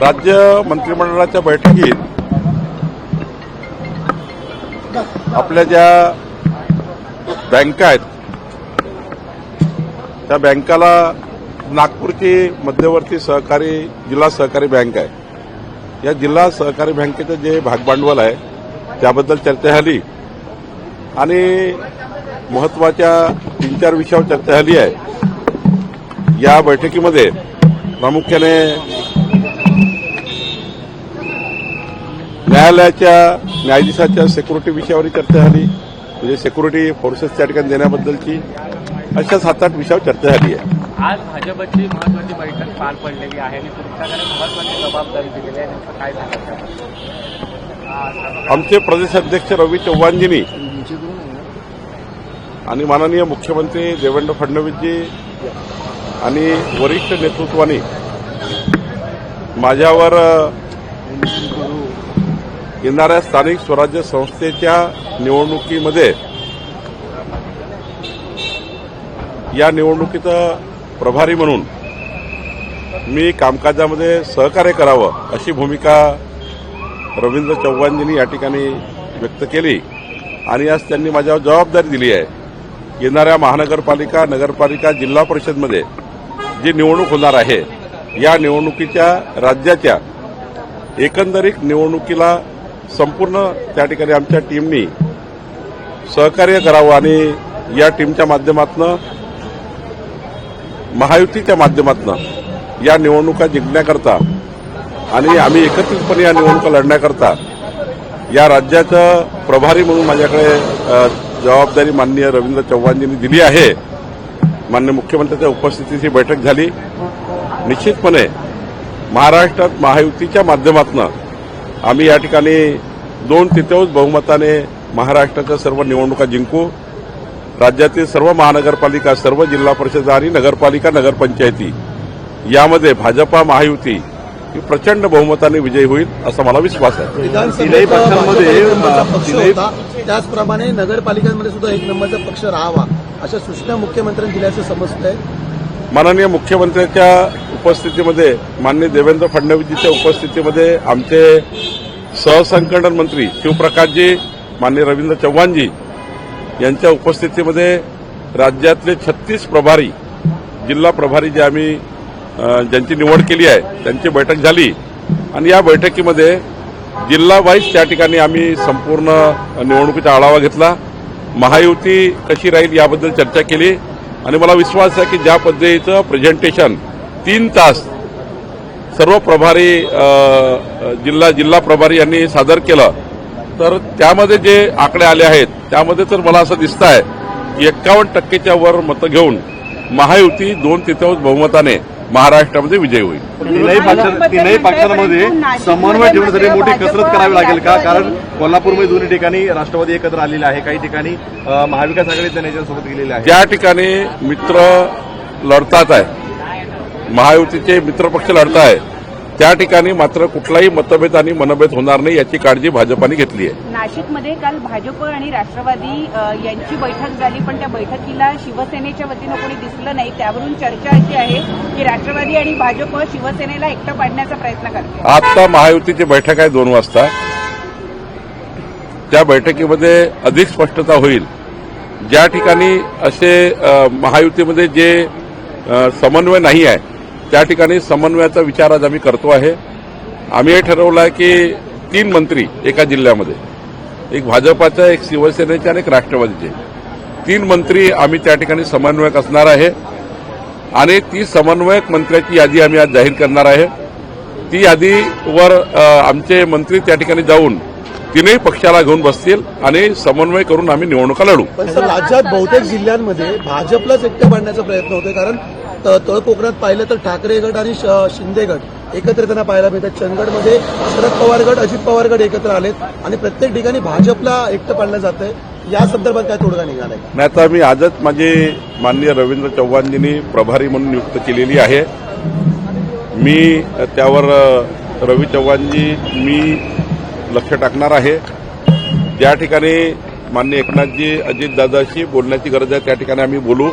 राज्य मंत्रिमंडळाच्या बैठकीत आपल्या ज्या बँका आहेत त्या बँकाला नागपूरची मध्यवर्ती सहकारी जिल्हा सहकारी बँक आहे. या जिल्हा सहकारी बँकेचं जे भागभांडवल आहे त्याबद्दल चर्चा झाली. आणि महत्त्वाच्या तीन चार विषयावर चर्चा झाली आहे. या बैठकीमध्ये प्रामुख्याने न्यायालयाच्या न्यायाधीशाच्या सेक्युरिटी विषयावर चर्चा झाली. म्हणजे सेक्युरिटी फोर्सेस त्या ठिकाणी देण्याबद्दलची अशा सात आठ विषयावर चर्चा झाली आहे. आज भाजपची महत्वाची बैठक पार पडलेली आहे. आणि तुमच्याकडे महत्वाची जबाबदारी दिलेली आहे. काय आमचे प्रदेश अध्यक्ष रवी चव्हाणजींनी आणि माननीय मुख्यमंत्री देवेंद्र फडणवीसजी आणि वरिष्ठ नेतृत्वाने माझ्यावर येणाऱ्या स्थानिक स्वराज्य संस्थेच्या निवडणुकीमध्ये या निवडणुकीचं प्रभारी म्हणून मी कामकाजामध्ये सहकार्य करावं अशी भूमिका रवींद्र चव्हाणजींनी या ठिकाणी व्यक्त केली. आणि आज त्यांनी माझ्यावर जबाबदारी दिली आहे. येणाऱ्या महानगरपालिका नगरपालिका जिल्हा परिषदमध्ये जी निवडणूक होणार आहे या निवडणुकीच्या राज्याच्या एकंदरीत निवडणुकीला संपूर्ण त्या ठिकाणी आमच्या टीमनी सहकार्य करावं आणि या टीमच्या माध्यमातून महायुतीच्या माध्यमातून या निवडणुका जिंकण्याकरता आणि आम्ही एकत्रितपणे या निवडणुका लढण्याकरता या राज्याचं प्रभारी म्हणून माझ्याकडे जबाबदारी माननीय रवींद्र चव्हाणजींनी दिली आहे. माननीय मुख्यमंत्र्यांच्या उपस्थितीत ही बैठक झाली. निश्चितपणे महाराष्ट्रात महायुतीच्या माध्यमातून आम्ही या ठिकाणी दोन तृतीयांश बहुमताने महाराष्ट्राच्या सर्व निवडणुका जिंकू. राज्यातील सर्व महानगरपालिका सर्व जिल्हा परिषद आणि नगरपालिका नगरपंचायती यामध्ये भाजपा महायुती ही प्रचंड बहुमताने विजयी होईल असा मला विश्वास आहे. तिन्ही पक्षांमध्ये, त्याचप्रमाणे नगरपालिकांमध्ये सुद्धा एक नंबरचा पक्ष राहावा अशा सूचना मुख्यमंत्र्यांनी दिल्याचं समजतंय. माननीय मुख्यमंत्र्यांच्या उपस्थितीमध्ये माननीय देवेंद्र फडणवीसजीच्या उपस्थितीमध्ये आमचे सहसंकलन मंत्री शिवप्रकाशजी माननीय रवींद्र चव्हाणजी यांच्या उपस्थितीमध्ये राज्यातले छत्तीस प्रभारी जिल्हा प्रभारी जे आम्ही ज्यांची निवड केली आहे त्यांची बैठक झाली. आणि या बैठकीमध्ये जिल्हा वाईज त्या ठिकाणी आम्ही संपूर्ण निवडणुकीचा आढावा घेतला. महायुती कशी राहील याबद्दल चर्चा केली. आणि मला विश्वास आहे की ज्या पद्धतीचं प्रेझेंटेशन तीन तास सर्व प्रभारी जिल्हा जिल्हा प्रभारी यांनी सादर केलं. तर त्यामध्ये जे आकडे आले आहेत त्यामध्ये तर मला असं दिसत आहे की एक्कावन्न टक्केच्या वर मतं घेऊन महायुती दोन तृतीयांश बहुमताने महाराष्ट्रामध्ये विजयी होईल. तीनही पक्षा तीनही पक्षांमध्ये समन्वय ठेवण्यासाठी मोठी कसरत करावी लागेल का? कारण कोल्हापूरमध्ये दोन्ही ठिकाणी राष्ट्रवादी एकत्र आलेले आहे. काही ठिकाणी महाविकास आघाडी त्यांच्यासोबत गेलेले आहे. ज्या ठिकाणी मित्र लढतात आहे महायुतीचे मित्रपक्ष लढत आहे त्या ठिकाणी मात्र कुठलाही मतभेद आणि मनभेद होणार नाही याची काळजी भाजपाने घेतली आहे. नाशिकमध्ये काल भाजप आणि राष्ट्रवादी यांची बैठक झाली पण त्या बैठकीला शिवसेनेच्या वतीनं कोणी दिसलं नाही. त्यावरून चर्चा अशी आहे की राष्ट्रवादी आणि भाजप शिवसेनेला एकटं पाडण्याचा प्रयत्न करते आता महायुतीची बैठक आहे दोन वाजता. त्या बैठकीमध्ये अधिक स्पष्टता होईल. ज्या ठिकाणी असे महायुतीमध्ये जे समन्वय नाही आहे त्या ठिकाणी समन्वयाचा विचार आज आम्ही करतो आहे. आम्ही हे ठरवलं आहे की तीन मंत्री एका जिल्ह्यामध्ये एक भाजपाचा एक शिवसेनेचे आणि एक राष्ट्रवादीचे. तीन मंत्री आम्ही त्या ठिकाणी समन्वयक असणार आहे. आणि ती समन्वयक मंत्र्याची यादी आम्ही आज जाहीर करणार आहे. ती यादीवर आमचे मंत्री त्या ठिकाणी जाऊन तीनही पक्षाला घेऊन बसतील आणि समन्वय करून आम्ही निवडणुका लढू. राज्यात बहुतेक जिल्ह्यांमध्ये भाजपलाच एकटं पाडण्याचा प्रयत्न होतोय कारण तळ कोकणात पाहिलं तर ठाकरे गट आणि श- शिंदे गट एकत्र त्यांना पाहायला मिळतात. चंदगडमध्ये शरद पवार गट अजित पवार गट एकत्र आलेत आणि प्रत्येक ठिकाणी भाजपला एकटं पाडलं जात आहे या संदर्भात काय तोडगा निघालाय? आहे नाही आता मी आजच माझी माननीय रवींद्र चव्हाणजींनी प्रभारी म्हणून नियुक्त केलेली आहे. मी त्यावर रवी चव्हाणजी मी लक्ष टाकणार आहे. ज्या ठिकाणी माननीय एकनाथजी अजितदादाशी बोलण्याची गरज आहे त्या ठिकाणी आम्ही बोलू.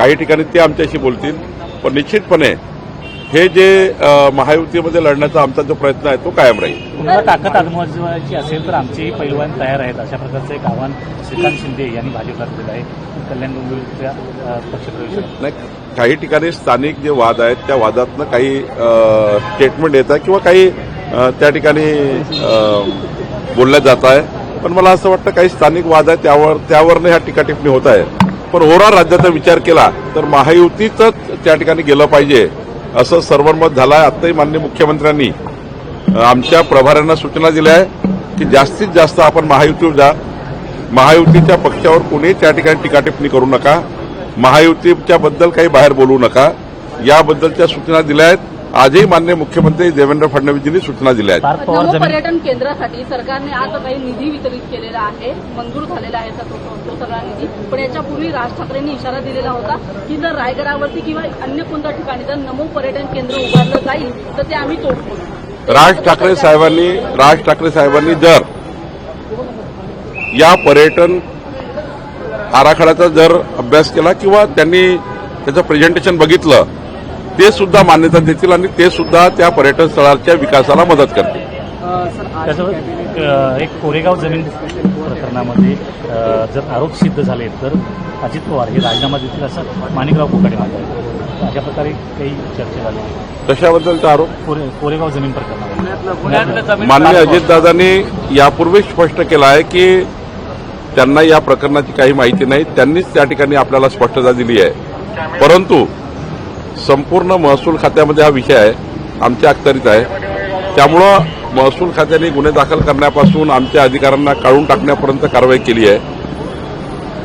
काही ठिकाणी ते आमच्याशी बोलतील. पण निश्चितपणे हे जे महायुतीमध्ये लढण्याचा आमचा जो प्रयत्न आहे तो कायम राहील. तुम्हाला ताकद आजमावायची असेल तर आमचेही पैलवान तयार आहेत. अशा प्रकारचं एक आव्हान श्रीकांत शिंदे यांनी भाजपला दिलेलं आहे. कल्याण डोंबिवलीच्या पक्षप्रवेश नाही काही ठिकाणी स्थानिक जे वाद आहेत त्या वादातनं काही स्टेटमेंट येत आहे किंवा काही त्या ठिकाणी बोलल्या जात आहे. पण मला असं वाटतं काही स्थानिक वाद आहे त्यावर त्यावरनं ह्या टीका टिप्पणी होत आहे. पण ओव्हरऑल राज्याचा विचार केला तर महायुतीचंच त्या ठिकाणी गेलं पाहिजे असं सर्वमत झालं आहे आत्ताही मान्य मुख्यमंत्र्यांनी आमच्या प्रभाऱ्यांना सूचना दिल्या आहे की जास्तीत जास्त आपण महायुतीवर जा. महायुतीच्या पक्षावर कोणी त्या ठिकाणी टीकाटिप्पणी करू नका. महायुतीच्या बद्दल काही बाहेर बोलू नका. याबद्दलच्या सूचना दिल्या आहेत. आजही मान्य मुख्यमंत्री देवेंद्र फडणवीसजींनी सूचना दिल्या आहेत. पर्यटन केंद्रासाठी सरकारने आज काही निधी वितरित केलेला आहे. मंजूर झालेला आहे तो, तो, तो सगळा निधी. पण याच्यापूर्वी राज ठाकरेंनी इशारा दिलेला होता की जर रायगडावरती किंवा अन्य कोणत्या ठिकाणी जर नमो पर्यटन केंद्र उभारलं जाईल तर ते आम्ही तोडतो. राज ठाकरे साहेबांनी राज ठाकरे साहेबांनी जर या पर्यटन आराखड्याचा जर अभ्यास केला किंवा त्यांनी त्याचं प्रेझेंटेशन बघितलं ते सुद्धा मान्यता देतील आणि ते सुद्धा त्या पर्यटन स्थळाच्या विकासाला मदत करतील. एक कोरेगाव जमीन प्रकरणामध्ये जर आरोप सिद्ध झाले तर अजित पवार हे राजीनामा देतील असं माणिकराव कोकाडे म्हणतात. अशा प्रकारे काही चर्चा झाली कशाबद्दलचा आरोप? कोरे कोरेगाव जमीन प्रकरणामध्ये. माननीय अजितदादांनी यापूर्वी स्पष्ट केलं आहे की त्यांना या प्रकरणाची काही माहिती नाही. त्यांनीच त्या ठिकाणी आपल्याला स्पष्टता दिली आहे. परंतु संपूर्ण महसूल खात्यामध्ये हा विषय आहे. आमच्या अखत्यारीत आहे. त्यामुळं महसूल खात्याने गुन्हे दाखल करण्यापासून आमच्या अधिकाऱ्यांना काढून टाकण्यापर्यंत कारवाई केली आहे.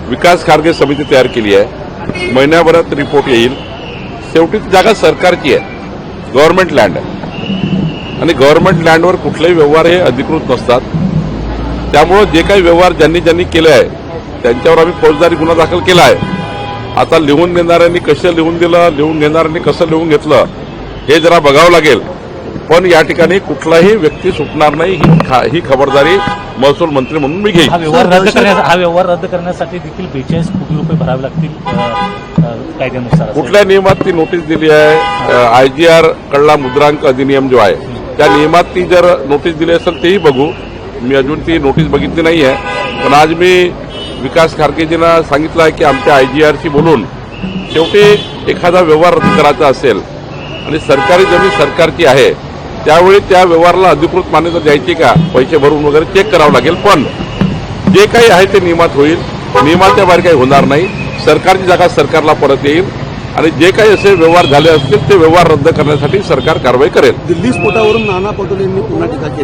विकास खारगे समिती तयार केली आहे. महिन्याभरात रिपोर्ट येईल. शेवटी जागा सरकारची आहे. गव्हर्नमेंट लँड आहे. आणि गव्हर्नमेंट लँडवर कुठलेही व्यवहार हे अधिकृत नसतात. त्यामुळं जे काही व्यवहार ज्यांनी ज्यांनी केले आहे त्यांच्यावर आम्ही फौजदारी गुन्हा दाखल केला आहे. आता लिहून देणाऱ्यांनी कसं लिहून दिलं लिहून घेणाऱ्यांनी कसं लिहून घेतलं हे जरा बघावं लागेल. पण या ठिकाणी कुठलाही व्यक्ती सुटणार नाही ही ही खबरदारी महसूल मंत्री म्हणून मी घेईन. हा व्यवहार रद्द हा व्यवहार रद्द करण्यासाठी देखील बेचाळीस कोटी रुपये भरावे लागतील कायद्यानुसार. कुठल्या नियमात ती नोटीस दिली आहे? आयजीआर कडला मुद्रांक अधिनियम जो आहे त्या नियमात ती जर नोटीस दिली असेल तेही बघू. मी अजून ती नोटीस बघितली नाही आहे पण आज मी विकास खारगेजींना सांगितलं आहे की आमच्या आयजीआरशी बोलून शेवटी एखादा व्यवहार रद्द करायचा असेल आणि सरकारी जमीन सरकारची आहे त्यावेळी त्या व्यवहाराला अधिकृत मान्यता द्यायची का? पैसे भरून वगैरे चेक करावं लागेल. पण जे काही आहे ते नियमात होईल. नियमाच्या बाहेर काही होणार नाही. सरकारची जागा सरकारला परत येईल. आणि जे काही असे व्यवहार झाले असतील ते व्यवहार रद्द करण्यासाठी सरकार कारवाई करेल. दिल्ली स्फोटावरून नाना पटोलेंनी पुन्हा टीका केली.